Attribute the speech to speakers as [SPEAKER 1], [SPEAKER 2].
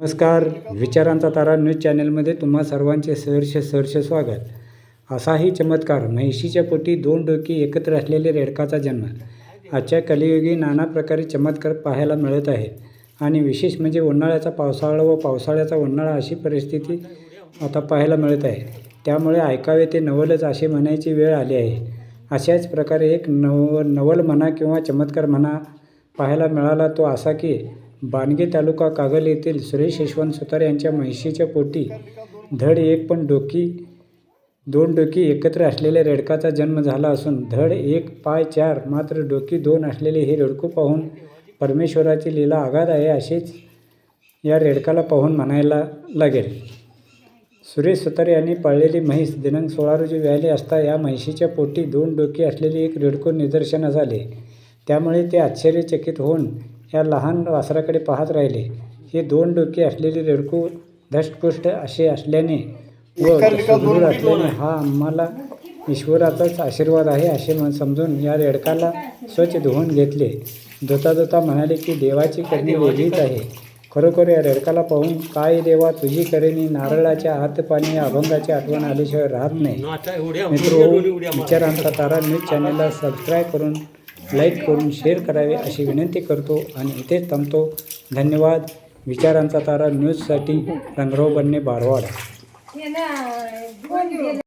[SPEAKER 1] नमस्कार विचारांचा तारा न्यूज चॅनलमध्ये तुम्हा सर्वांचे सहर्ष सहर्ष स्वागत. असाही चमत्कार म्हैशीच्या पोटी दोन डोकी एकत्र असलेले रेडकाचा जन्म. आजच्या कलियुगी नाना प्रकारे चमत्कार पाहायला मिळत आहेत आणि विशेष म्हणजे उन्हाळ्याचा पावसाळा व पावसाळ्याचा उन्हाळा अशी परिस्थिती आता पाहायला मिळत आहे. त्यामुळे ऐकावे ते नवलच असे म्हणायची वेळ आली आहे. अशाच प्रकारे एक नव नवल म्हणा किंवा चमत्कार म्हणा पाहायला मिळाला तो असा की बाणगे तालुका कागल येथील सुरेश यशवंत सुतार यांच्या म्हैशीच्या पोटी धड एक पण डोकी दोन डोकी एकत्र असलेल्या रेडकाचा जन्म झाला असून धड एक पाय चार मात्र डोकी दोन असलेले हे रेडकू पाहून परमेश्वराची लीला आघात आहे असेच या रेडकाला पाहून म्हणायला लागेल. सुरेश सुतार यांनी पाळलेली म्हैस दिनांक सोळा रोजी व्यायली असता या म्हैशीच्या पोटी दोन डोकी असलेली एक रेडको निदर्शनास आले. त्यामुळे ते आश्चर्यचकित होऊन या लहान वासराकडे पाहत राहिले. हे दोन डोकी असलेले रेडको धष्टपुष्ट असे असल्याने व सुदृढ असल्याने हा आम्हाला ईश्वराचाच आशीर्वाद आहे असे म्हण समजून या रेडकाला स्वच्छ धुवून घेतले. धुता धुता म्हणाले की देवाची करणी वेगळीच आहे. खरोखर या रेडकाला पाहून काय देवा तुझी करेनी नारळाच्या हात पाणी या अभंगाची आठवण आल्याशिवाय राहत नाही. मित्र विचारांचा तारा न्यूज चॅनलला सबस्क्राईब करून लाईक करून शेअर करावे अशी विनंती करतो आणि इथेच थांबतो. धन्यवाद. विचारांचा तारा न्यूजसाठी रंगराव बनणे बारवाड.